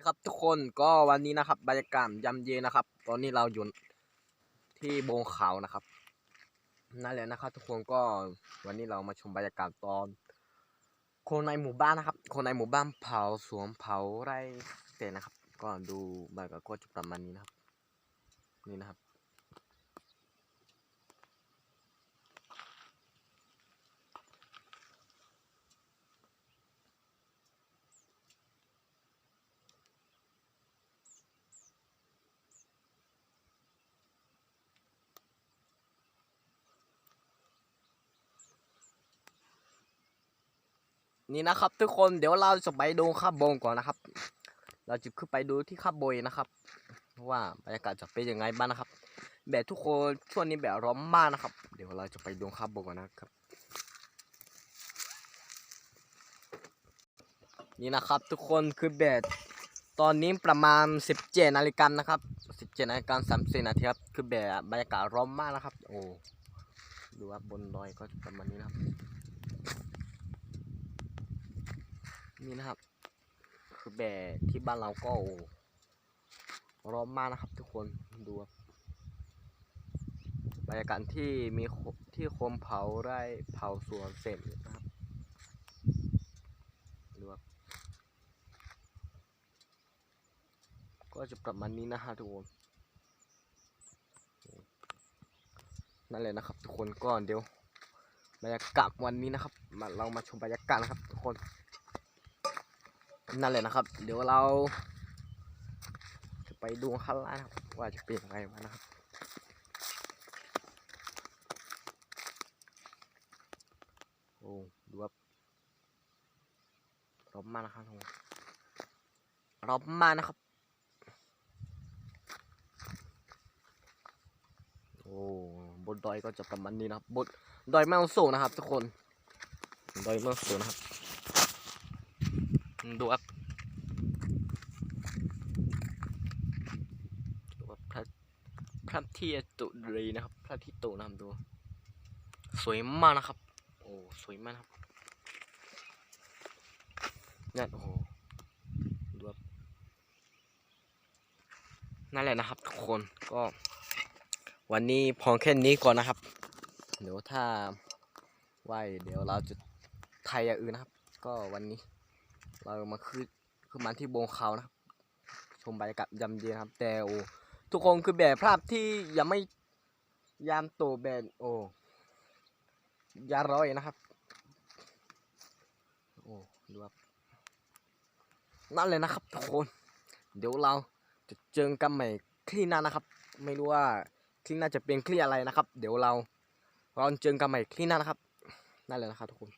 ดีครับทุกคนก็วันนี้นะครับบรรยากาศยามเย็นนะครับ ตอนนี้เราอยู่ที่บงเขานะครับนั่นแหละนะครับ ทุกคนก็วันนี้เรามาชมบรรยากาศตอน คนในหมู่บ้านนะครับ คนในหมู่บ้านเผาสวนเผาไร่เสร็จนะครับ ก็ดูบรรยากาศก็จะประมาณนี้นะครับ นี่นะครับ นี่นะครับทุกคนเดี๋ยวเราจะไปดูข้าบงก่อนนะครับ เราจะขึ้นไปดูที่ข้าบยนะครับ ว่าบรรยากาศจะเป็นยังไงบ้างนะครับ แบบทุกคนช่วงนี้แบบร้อนมากนะครับ เดี๋ยวเราจะไปดูข้าบงกันนะครับ นี่นะครับทุกคนคือแบบตอนนี้ประมาณ 17นาฬิกานะครับ17นาฬิกา30นาทีครับคือแบบบรรยากาศร้อนมากนะครับ โอ้ดูว่าบนดอยก็ประมาณนี้นะครับ นี่นะครับ คือแบบที่บ้านเราก็ร้อนมากนะครับทุกคนดูครับบรรยากาศที่มีที่โคมเผาไร่เผาสวนเสร็จนะครับดูครับก็จะประมาณนี้นะฮะทุกคนนั่นแหละนะครับ ทุกคนก็เดี๋ยวบรรยากาศวันนี้นะครับ มาเรามาชมบรรยากาศนะครับ ทุกคน นั่นแหละนะครับ เดี๋ยวเรา จะไปดูข้างล่างนะว่าจะเป็นยังไงบ้างนะครับโอ้ดูครับรอนมากนะครับทุกคนรอนมากนะครับ โอ้บนดอยก็จะประมาณนี้นะครับบนดอยแม่ฮ่องสูงนะครับ ทุกคน ดอยแม่ฮ่องสูงนะครับ ดูครับดูว่าพระพระที่ตุรีนะครับ พระที่ตุนะครับดู สวยมากนะครับ โอ้สวยมากครับนั่นโอ้ดูครับนั่นแหละนะครับ ทุกคนก็ วันนี้พอแค่นี้ก่อนนะครับเดี๋ยวถ้าไหวเดี๋ยวเราจะไทยอย่างอื่นนะครับ ก็วันนี้ เรามาขึ้นขึ้นมาที่บงเขานะครับ ชมบรรยากาศยามเย็นครับแต่โอ้ทุกคนคือแบบภาพที่ยังไม่ยามโตแบบโอ้ยาร้อยนะครับโอ้ดูครับนั่นเลยนะครับทุกคน เดี๋ยวเราจะเจอกันใหม่คลิปหน้านะครับ ไม่รู้ว่าคลิปหน้าจะเป็นคลิปอะไรนะครับ เดี๋ยวเราเราเจอกันใหม่คลิปหน้านะครับนั่นเลยนะครับทุกคน